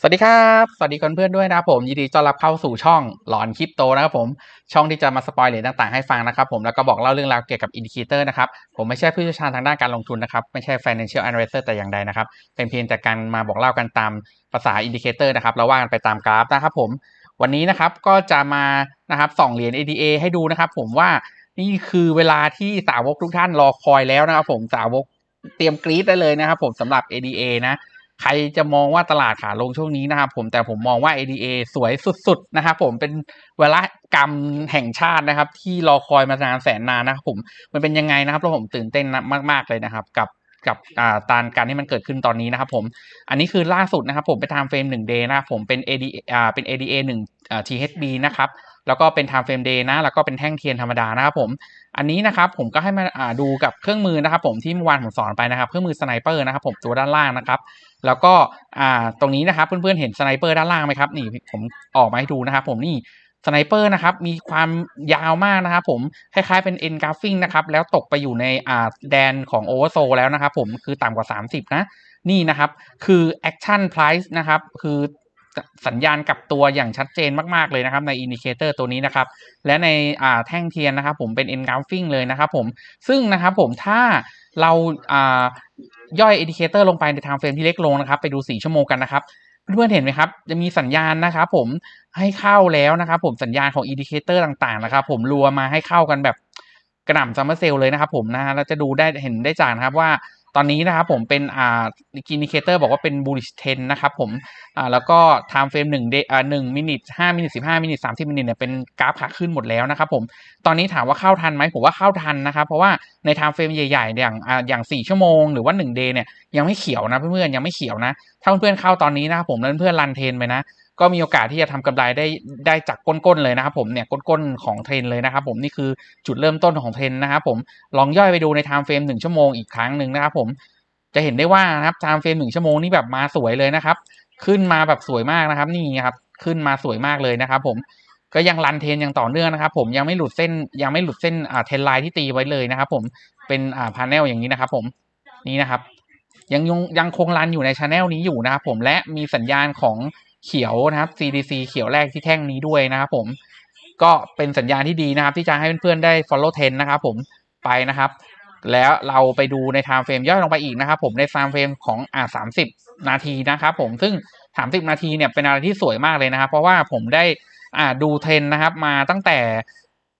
สวัสดีครับ สวัสดีเพื่อนด้วยนะครับผม ยินดีต้อนรับเข้าสู่ช่องหลอนคริปโตนะครับผม ช่องที่จะมาสปอยเหรียญต่างๆให้ฟังนะครับผม แล้วก็บอกเล่าเรื่องราวเกี่ยวกับอินดิเคเตอร์นะครับ ผมไม่ใช่ผู้เชี่ยวชาญทางด้านการลงทุนนะครับ ไม่ใช่ financial analyst แต่อย่างใดนะครับ เป็นเพียงแต่การมาบอกเล่ากันตามภาษาอินดิเคเตอร์นะครับ เราว่ากันไปตามกราฟนะครับผม วันนี้นะครับก็จะมานะครับส่องเหรียญ ADA ให้ดูนะครับ ผมว่านี่คือเวลาที่สาวกทุกท่านรอคอยแล้วนะครับผม สาวกเตรียมกรี๊ดได้เลยนะครับผมสำหรับ ADA นะ ใครจะมองว่าตลาดขาลงช่วงนี้นะครับผมแต่ผมมองว่า ADA สวยสุดๆนะครับผมเป็นเวลากรรมแห่งชาตินะครับ ที่รอคอยมานานแสนนานนะครับผมมันเป็นยังไงนะครับแล้วผมตื่นเต้นมากๆเลยนะครับกับ กับตารการที่มันเกิดขึ้นตอนนี้นะครับผมอันนี้คือล่าสุดนะครับผมเป็น time frame 1 day นะครับผมเป็น ADA อ่าเป็น ADA 1อ่า THB นะครับแล้วก็เป็น time frame day นะแล้วก็เป็นแท่งเทียนธรรมดานะครับผมอันนี้นะครับผมก็ให้มาาดูกับเครื่องมือนะครับผมที่เมื่อวานผมสอนไปนะครับเครื่องมือสไนเปอร์นะครับผมตัวด้านล่างนะครับแล้วก็ตรงนี้นะครับเพื่อนๆเห็นสไนเปอร์ด้านล่างไหมครับนี่ผมออกมาให้ดูนะครับผมนี่ สไนเปอร์นะครับมีความยาวมากนะครับผมคล้ายๆเป็น e n g r a p h i n g นะครับแล้วตกไปอยู่ในอ่าแดนของ Oversold แล้วนะครับผมคือต่ำกว่า 30 นะ นี่นะครับ คือ action price นะครับ คือสัญญาณกลับตัวอย่างชัดเจนมาก ๆ เลยนะครับในอินดิเคเตอร์ตัวนี้นะครับ และในอ่าแท่งเทียนนะครับผมเป็น engulfing เลยนะครับผมซึ่งนะครับผมถ้าเราอ่าย่อยอินดิเคเตอร์ลงไปใน time frame ที่เล็กลงนะครับ ไปดู 4 ชั่วโมงกันนะครับ เพื่อนๆเห็นไหมครับ จะมีสัญญาณนะครับผมให้เข้าแล้วนะครับผมสัญญาณของอินดิเคเตอร์ต่างๆนะครับผมรัวมาให้เข้ากันแบบกระหน่ำซัมเมอร์เซลเลยนะครับผมนะฮะเราจะดูได้เห็นได้จากนะครับว่า ตอนนี้นะครับผมเป็นอ่าอินดิเคเตอร์บอกว่าเป็น bullish trend นะครับผมอ่าแล้วก็ time frame 1 day อ่า1มินิ5มินิ15มินิ30มินิเนี่ยเป็นกราฟขาขึ้นหมดแล้วนะครับผมตอนนี้ถามว่าเข้าทันไหมผมว่าเข้าทันนะครับ เพราะว่าใน time frame ใหญ่ๆ อย่างอ่าอย่าง 4 ชั่วโมงหรือว่า 1 day เนี่ยยังไม่เขียวนะเพื่อนๆยังไม่เขียวนะ ถ้าเพื่อนๆเข้าตอนนี้นะครับผมแล้วเพื่อนๆรันเทรนไปนะ ก็มีโอกาสที่จะทำกำไรได้ได้จากก้นๆเลยนะครับผมเนี่ยก้นๆของเทรนเลยนะครับผมนี่คือจุดเริ่มต้นของเทรนนะครับผมลองย่อยไปดูใน time frame 1ชั่วโมงอีกครั้งหนึ่งนะครับผมจะเห็นได้ว่านะครับ time frame 1ชั่วโมงนี่แบบมาสวยเลยนะครับ ขึ้นมาแบบสวยมากนะครับ นี่ครับขึ้นมาสวยมากเลยนะครับ ผมก็ยังรันเทรนอย่างต่อเนื่องนะครับ ผมยังไม่หลุดเส้นยังไม่หลุดเส้นอ่าเทรนไลน์ที่ตีไว้เลยนะครับ ผมเป็นอ่าพาเนลอย่างนี้นะครับ ผมนี่นะครับ ยังยังยังคงรันอยู่ในช anel นี้อยู่นะครับผมและมีสัญญาณของ เขียวนะครับ CDC เขียวแรกที่แท่งนี้ด้วยนะครับผมก็เป็นสัญญาณที่ดีนะครับ ที่จะให้เพื่อนๆได้ follow trend นะครับผมไปนะครับ แล้วเราไปดูใน time frame ย่อยลงไปอีกนะครับ ผมใน time frame ของอ่า30นาทีนะครับผมซึ่ง 30 นาทีเนี่ยเป็นอะไรที่สวยมากเลยนะครับ เพราะว่าผมได้อ่าดูเทรนนะครับมาตั้งแต่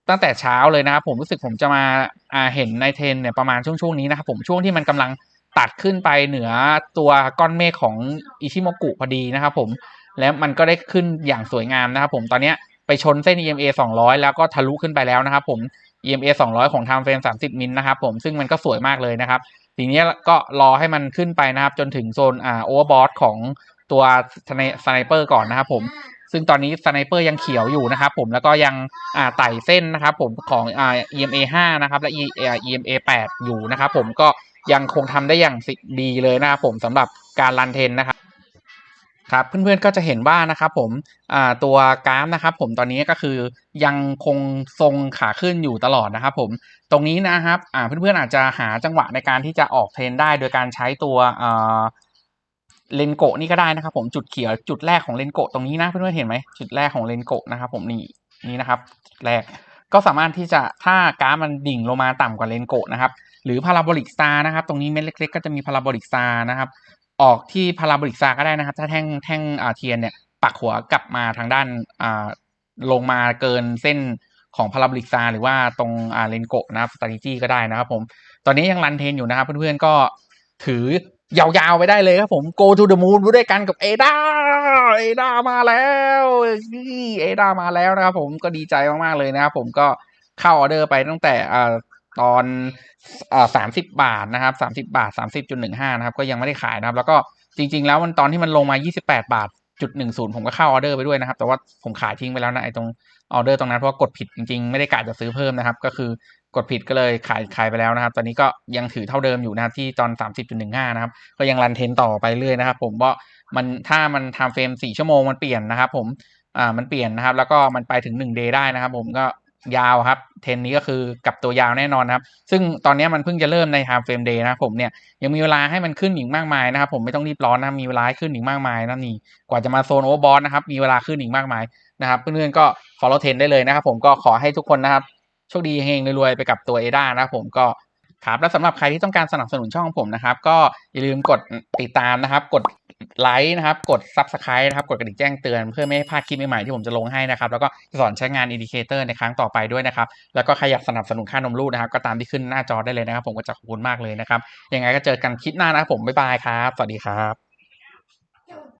ตั้งแต่เช้าเลยนะครับ ผมรู้สึกผมจะมาอ่าเห็นในเทรนเนี่ยประมาณช่วงช่วงนี้นะครับ ผมช่วงที่มันกำลังตัดขึ้นไปเหนือตัวก้อนเมฆของอิชิโมกุพอดีนะครับ ผม แล้วมันก็ได้ขึ้นอย่างสวยงามนะครับผมตอนนี้ไปชนเส้น EMA 200 แล้วก็ทะลุขึ้นไปแล้วนะครับผม EMA 200 ของ time frame 30 มิลนะครับผมซึ่งมันก็สวยมากเลยนะครับทีนี้ก็รอให้มันขึ้นไปนะครับจนถึงโซนอ่าโอเวอร์บอทของตัวสไนเปอร์ก่อนนะครับผมซึ่งตอนนี้สไนเปอร์ยังเขียวอยู่นะครับผมแล้วก็ยังอ่าไต่เส้นนะครับผมของอ่า EMA 5นะครับและ EMA 8 อยู่นะครับผมก็ยังคงทำได้อย่างดีเลยนะครับผมสำหรับการรันเทนนะครับ ครับเพื่อนๆก็จะเห็นว่านะครับผมตัวกราฟนะครับผมตอนนี้ก็คือยังคงทรงขาขึ้นอยู่ตลอดนะครับผมตรงนี้นะครับเพื่อนๆอาจจะหาจังหวะในการที่จะออกเทรนได้ โดยการใช้ตัวเลนโกนี่ก็ได้นะครับผมจุดเขียวจุดแรกของเลนโกตรงนี้นะเพื่อนๆเห็นไหมจุดแรกของเลนโกนะครับผมนี่นี่นะครับแรกก็สามารถที่จะถ้ากราฟมันดิ่งลงมาต่ำกว่าเลนโกนะครับหรือพาราโบลิกสตานะครับตรงนี้เม็ดเล็กๆก็จะมีพาราโบลิกสตานะครับ ออกที่พาราโบลิกซาก็ได้นะครับ ถ้าแท่งแท่งเทียนเนี่ยปักหัวกลับมาทางด้านอ่าลงมาเกินเส้นของพาราโบลิกซาหรือว่าตรงอ่าเลนโกนะครับสตาริจี้ก็ได้นะครับผม ตอนนี้ยังรันเทนอยู่นะครับ เพื่อนๆก็ถือยาวๆไปได้เลยครับผม go to the moon ด้วยกันกับเอดาเอดามาแล้วเอดามาแล้วนะครับผมก็ดีใจมากๆเลยนะครับผมก็เข้าออเดอร์ไปตั้งแต่อ่า ตอนสามสิบบาทนะครับสามสิบาทสามสิบจุดหนึ่งห้านะครับ ก็ยังไม่ได้ขายนะครับ แล้วก็จริง ๆ แล้วมันตอนที่มันลงมายี่สิบแปดบาทจุดหนึ่งศูนย์ผมก็เข้าออเดอร์ไปด้วยนะครับ แต่ว่าผมขายทิ้งไปแล้วนะไอ้ตรงออเดอร์ตรงนั้นเพราะกดผิดจริงๆ ไม่ได้กะจะซื้อเพิ่มนะครับ ก็คือกดผิดก็เลยขายขายไปแล้วนะครับ ตอนนี้ก็ยังถือเท่าเดิมอยู่นะครับที่ตอนสามสิบจุดหนึ่งห้านะครับ ก็ยังรันเทนต่อไปเรื่อยนะครับ ผมเพราะมันถ้ามันทำเฟรมสี่ชั่วโมงมันเปลี่ยนนะครับ ผมอ่ามันเปลี่ยนนะครับ แล้วก็มันไปถึงหนึ่งเดย์ได้นะครับ ผมก็ ยาวครับ เทรนนี้ก็คือกับตัวยาวแน่นอนครับ ซึ่งตอนนี้มันเพิ่งจะเริ่มใน time frame day นะผมเนี่ยยังมีเวลาให้มันขึ้นอีกมากมายนะครับ ผมไม่ต้องรีบร้อนนะมีเวลาขึ้นอีกมากมายนะนี่กว่าจะมาโซนโอเวอร์บอสนะครับมีเวลาขึ้นอีกมากมายนะครับเพื่อนๆก็ follow trend ได้เลยนะครับผมก็ขอให้ทุกคนนะครับโชคดีเฮงรวยๆไปกับตัวเอดานะครับผมก็ครับแล้วสำหรับใครที่ต้องการสนับสนุนช่องของผมนะครับ ก็อย่าลืมกดติดตามนะครับ กด ไลค์นะครับ กด subscribe นะครับ กดกระดิ่งแจ้งเตือนเพื่อไม่ให้พลาดคลิปใหม่ๆที่ผมจะลงให้นะครับ แล้วก็สอนใช้งานอินดิเคเตอร์ในครั้งต่อไปด้วยนะครับ แล้วก็ใครอยากสนับสนุนค่านมลูกนะครับ ก็ตามที่ขึ้นหน้าจอได้เลยนะครับ ผมก็จะขอบคุณมากเลยนะครับ ยังไงก็เจอกันคลิปหน้านะครับผม บ๊ายบายครับ สวัสดีครับ